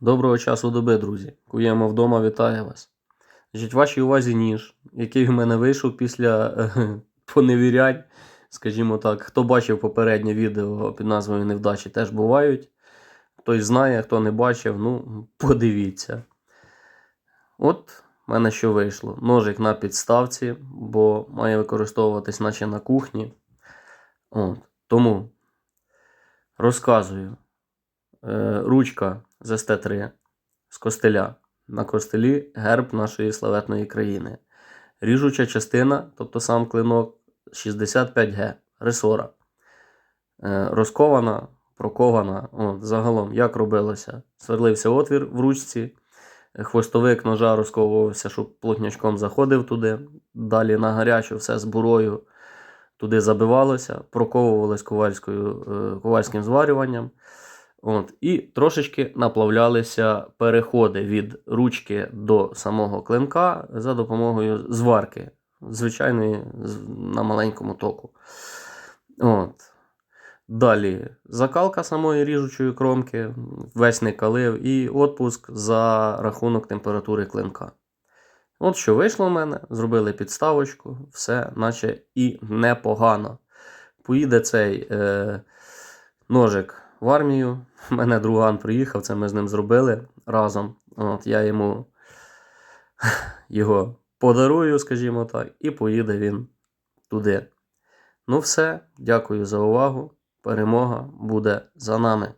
Доброго часу доби, друзі. Куємо вдома, вітаю вас. Значить, вашій увазі ніж, який в мене вийшов після е, поневірянь. Скажімо так, хто бачив попереднє відео під назвою Невдачі, теж бувають. Хтось знає, хто не бачив, ну, подивіться. От в мене що вийшло. Ножик на підставці, бо має використовуватись наче на кухні. От. Тому розказую. Е, ручка з СТ3 з костеля. На костелі герб нашої славетної країни. Ріжуча частина, тобто сам клинок 65Г, ресора. Е, розкована, прокована. От, загалом, як робилося? Сверлився отвір в ручці, хвостовик ножа розковувався, щоб плотнячком заходив туди. Далі на гарячу все з бурою туди забивалося, проковувалось ковальською, е, ковальським зварюванням. От, і трошечки наплавлялися переходи від ручки до самого клинка за допомогою зварки, звичайної на маленькому току. От. Далі закалка самої ріжучої кромки, весь не калив, і отпуск за рахунок температури клинка. От що вийшло в мене, зробили підставочку, все, наче і непогано. Поїде цей е, ножик в армію. У мене друган приїхав, це ми з ним зробили разом. От я йому його подарую, скажімо так, і поїде він туди. Ну, все, дякую за увагу. Перемога буде за нами.